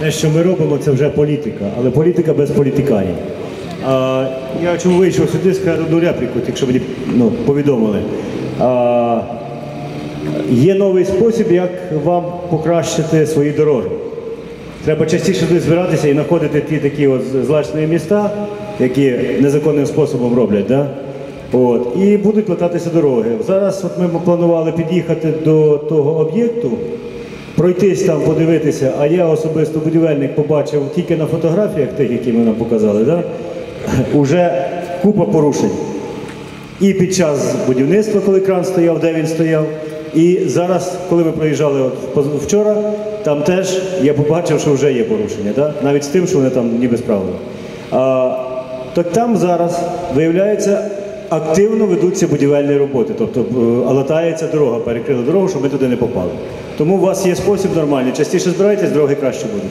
Те, що ми робимо, це вже політика, але політика без політиканів. А, я чому вийшов сюди, сказати одну репліку, якщо мені ну, повідомили. А, є новий спосіб, як вам покращити свої дороги. Треба частіше туди збиратися і знаходити ті такі от злачні міста, які незаконним способом роблять. Да? От, і будуть лататися дороги. Зараз от ми планували під'їхати до того об'єкту, пройтись там, подивитися, а я особисто будівельник побачив тільки на фотографіях тих, які ми нам показали, да? уже купа порушень. І під час будівництва, коли кран стояв, де він стояв. І зараз, коли ми проїжджали от вчора, там теж я побачив, що вже є порушення, да? навіть з тим, що вони там ніби справили. А, так там зараз, виявляється, активно ведуться будівельні роботи. Тобто е, латається дорога, перекрили дорогу, щоб ми туди не попали. Тому у вас є спосіб нормальний. Частіше збирайтесь, дороги краще будуть.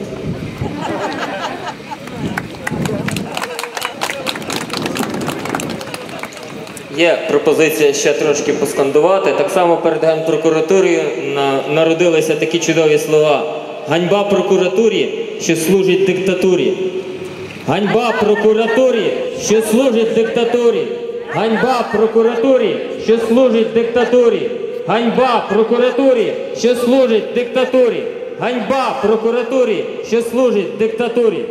Є пропозиція ще трошки поскандувати. Так само перед генпрокуратурою народилися такі чудові слова. Ганьба прокуратурі, що служить диктатурі. Ганьба прокуратурі, що служить диктатурі. Ганьба прокуратурі, що служить диктатурі. Ганьба прокуратурі, що служить диктатурі. Ганьба прокуратурі, що служить диктатурі.